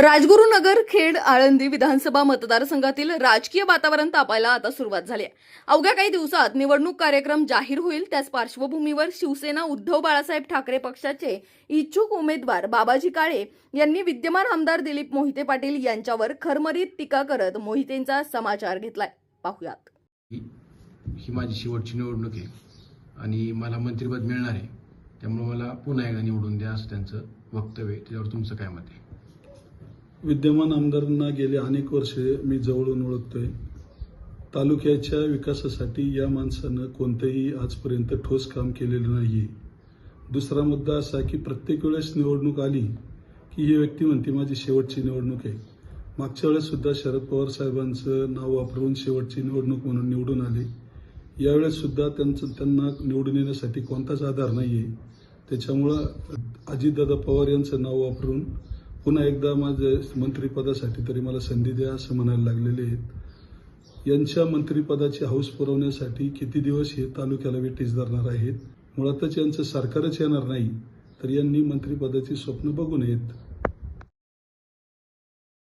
राजगुरुनगर खेड आळंदी विधानसभा मतदारसंघातील राजकीय वातावरण तापायला आता सुरुवात झाली आहे. अवघ्या काही दिवसात निवडणूक कार्यक्रम जाहीर होईल. त्याच पार्श्वभूमीवर शिवसेना उद्धव बाळासाहेब ठाकरे पक्षाचे इच्छुक उमेदवार बाबाजी काळे यांनी विद्यमान आमदार दिलीप मोहिते पाटील यांच्यावर खरमरीत टीका करत मोहितेंचा समाचार घेतलाय. पाहुयात. ही माझी शेवटची निवडणूक आहे आणि मला मंत्रिपद मिळणार आहे. त्यामुळे मला पुन्हा एकदा निवडून द्या असं त्यांचं वक्तव्य त्याच्यावर तुमचं काय मत आहे? विद्यमान आमदारांना गेले अनेक वर्षे मी जवळून ओळखतोय. तालुक्याच्या विकासासाठी या माणसानं कोणतंही आजपर्यंत ठोस काम केलेलं नाही दुसरा मुद्दा असा की प्रत्येक वेळेस निवडणूक आली की ही व्यक्ती म्हणते माझी शेवटची निवडणूक आहे. मागच्या वेळेस सुद्धा शरद पवार साहेबांचं नाव वापरून शेवटची निवडणूक म्हणून निवडून आले. यावेळेस सुद्धा त्यांचं त्यांना निवडून येण्यासाठी कोणताच आधार नाही आहे त्याच्यामुळं अजितदादा पवार यांचं नाव वापरून पुन्हा एकदा माझे मंत्रिपदासाठी तरी मला संधी द्या असं म्हणायला लागलेले आहेत. यांच्या मंत्रिपदाची हौस पुरवण्यासाठी किती दिवस हे तालुक्याला वेटीस धरणार आहेत? मुळातच यांचं सरकारच येणार नाही तर यांनी मंत्रिपदाची स्वप्न बघू नयेत.